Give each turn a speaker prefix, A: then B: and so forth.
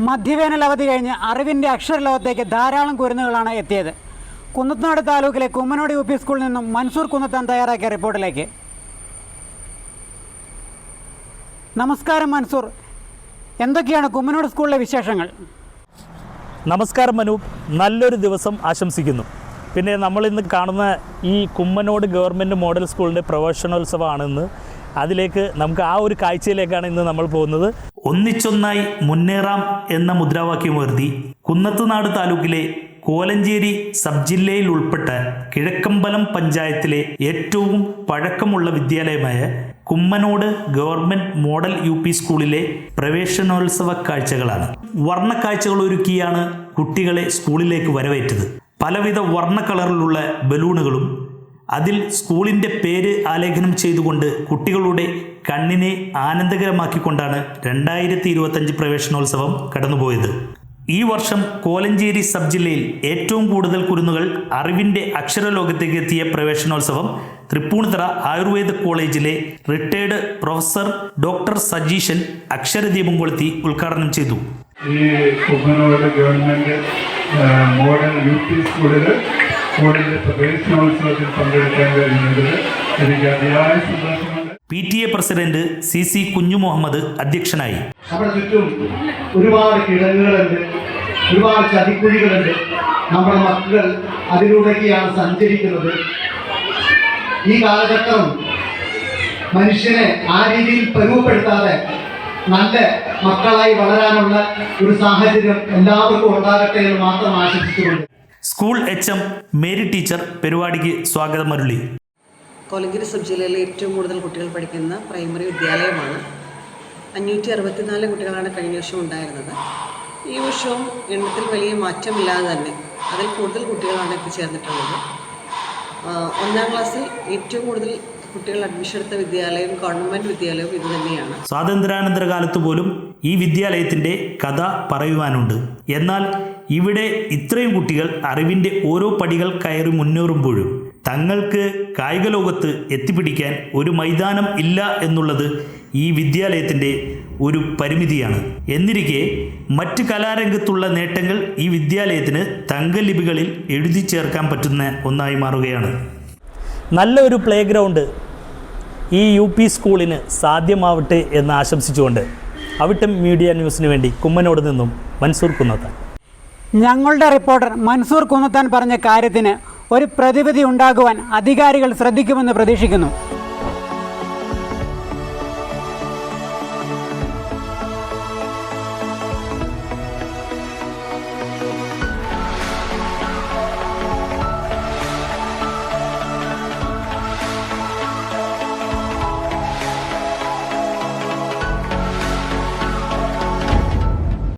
A: മധ്യവേനൽ അവധി കഴിഞ്ഞ് അറിവിന്റെ അക്ഷരലോകത്തേക്ക് ധാരാളം കുരുന്നുകളാണ് എത്തിയത്. കുന്നത്തനാട് താലൂക്കിലെ കുമ്മനോട് യു പി സ്കൂളിൽ നിന്നും മൻസൂർ കുന്നത്താൻ തയ്യാറാക്കിയ റിപ്പോർട്ടിലേക്ക്. നമസ്കാരം മൻസൂർ. എന്തൊക്കെയാണ് കുമ്മനോട് സ്കൂളിലെ വിശേഷങ്ങൾ?
B: നമസ്കാരം മനു. നല്ലൊരു ദിവസം ആശംസിക്കുന്നു. പിന്നെ നമ്മൾ ഇന്ന് കാണുന്ന ഈ കുമ്മനോട് ഗവൺമെന്റ് മോഡൽ സ്കൂളിന്റെ പ്രൊഫഷണോത്സവമാണെന്ന് അതിലേക്ക് നമുക്ക് ആ ഒരു കാഴ്ചയിലേക്കാണ് ഇന്ന് നമ്മൾ പോകുന്നത്. ഒന്നിച്ചൊന്നായി മുന്നേറാം എന്ന മുദ്രാവാക്യം ഉയർത്തി കുന്നത്തുനാട് താലൂക്കിലെ കോലഞ്ചേരി സബ് ജില്ലയിൽ ഉൾപ്പെട്ട കിഴക്കമ്പലം പഞ്ചായത്തിലെ ഏറ്റവും പഴക്കമുള്ള വിദ്യാലയമായ Kummanode government model U P സ്കൂളിലെ പ്രവേശനോത്സവ കാഴ്ചകളാണ്. വർണക്കാഴ്ചകൾ ഒരുക്കിയാണ് കുട്ടികളെ സ്കൂളിലേക്ക് വരവേറ്റത്. പലവിധ വർണ കളറിലുള്ള ബലൂണുകളും അതിൽ സ്കൂളിന്റെ പേര് ആലേഖനം ചെയ്തുകൊണ്ട് കുട്ടികളുടെ കണ്ണിനെ ആനന്ദകരമാക്കിക്കൊണ്ടാണ് രണ്ടായിരത്തി ഇരുപത്തഞ്ച് പ്രവേശനോത്സവം കടന്നുപോയത്. ഈ വർഷം കോലഞ്ചേരി സബ് ജില്ലയിൽ ഏറ്റവും കൂടുതൽ കുരുന്നുകൾ അറിവിന്റെ അക്ഷരലോകത്തേക്ക് എത്തിയ പ്രവേശനോത്സവം തൃപ്പൂണിത്തറ ആയുർവേദ കോളേജിലെ റിട്ടയർഡ് പ്രൊഫസർ ഡോക്ടർ സജീഷൻ അക്ഷരദീപം കൊളുത്തി ഉദ്ഘാടനം ചെയ്തു.
C: ഈ ഗവൺമെന്റ് മോഡൽ യു പി സ്കൂളിൽ സ്കൂളിന്റെ പ്രവേശനോത്സവത്തിൽ പങ്കെടുക്കാൻ കഴിഞ്ഞതിൽ എനിക്ക് അതിയായ സന്തോഷമുണ്ട്.
B: P T A president C C Kunju Muhammad അധ്യക്ഷനായി.
D: നമ്മുടെ ചുറ്റും ഒരുപാട് കിടങ്ങുകളുണ്ട് ഒരുപാട് ചതിക്കുഴികളുണ്ട്. നമ്മുടെ മക്കൾ അതിലൂടെയൊക്കെയാണ് സഞ്ചരിക്കുന്നത്. ഈ കാലഘട്ടം മനുഷ്യനെ ആ രീതിയിൽ പരുവപ്പെടുത്താതെ നല്ല മക്കളായി വളരാനുള്ള ഒരു സാഹചര്യം എല്ലാവർക്കും ഉണ്ടാകട്ടെ എന്ന് മാത്രം ആശംസിച്ചുകൊണ്ട്.
B: School H M Mary teacher പരിപാടിക്ക് സ്വാഗതം അരുളി.
E: കൊലഗിരി സബ് ജില്ലയിലെ ഏറ്റവും കൂടുതൽ കുട്ടികൾ പഠിക്കുന്ന പ്രൈമറി വിദ്യാലയമാണ്. അഞ്ഞൂറ്റി അറുപത്തിനാല് കുട്ടികളാണ് കഴിഞ്ഞ വർഷം ഉണ്ടായിരുന്നത്. ഈ വർഷവും എണ്ണത്തിൽ വലിയ മാറ്റമില്ലാതെ തന്നെ അതിൽ കൂടുതൽ കുട്ടികളാണ് എത്തിച്ചേർന്നിട്ടുള്ളത്. ഒന്നാം ക്ലാസ്സിൽ ഏറ്റവും കൂടുതൽ കുട്ടികൾ അഡ്മിഷൻ എടുത്ത വിദ്യാലയം ഗവൺമെന്റ് വിദ്യാലയവും ഇത് തന്നെയാണ്.
B: സ്വാതന്ത്ര്യാനന്തര കാലത്ത് പോലും ഈ വിദ്യാലയത്തിന്റെ കഥ പറയുവാനുണ്ട്. എന്നാൽ ഇവിടെ ഇത്രയും കുട്ടികൾ അറിവിന്റെ ഓരോ പടികൾ കയറി മുന്നേറുമ്പോഴും തങ്ങൾക്ക് കായിക ലോകത്ത് എത്തിപ്പിടിക്കാൻ ഒരു മൈതാനം ഇല്ല എന്നുള്ളത് ഈ വിദ്യാലയത്തിന്റെ ഒരു പരിമിതിയാണ്. എന്നിരിക്കെ മറ്റ് കലാരംഗത്തുള്ള നേട്ടങ്ങൾ ഈ വിദ്യാലയത്തിന് തങ്കലിപികളിൽ എഴുതി ചേർക്കാൻ പറ്റുന്ന ഒന്നായി മാറുകയാണ്. നല്ലൊരു പ്ലേ ഗ്രൗണ്ട് ഈ യു പി സ്കൂളിന് സാധ്യമാവട്ടെ എന്ന് ആശംസിച്ചുകൊണ്ട് അവിട്ടം മീഡിയ ന്യൂസിന് വേണ്ടി കുമ്മനോട് നിന്നും മൻസൂർ കുന്നത്താൻ.
A: ഞങ്ങളുടെ റിപ്പോർട്ടർ മൻസൂർ കുന്നത്താൻ പറഞ്ഞ കാര്യത്തിന് ഒരു പ്രതിവിധി ഉണ്ടാകുവാൻ അധികാരികൾ ശ്രദ്ധിക്കുമെന്ന് പ്രതീക്ഷിക്കുന്നു.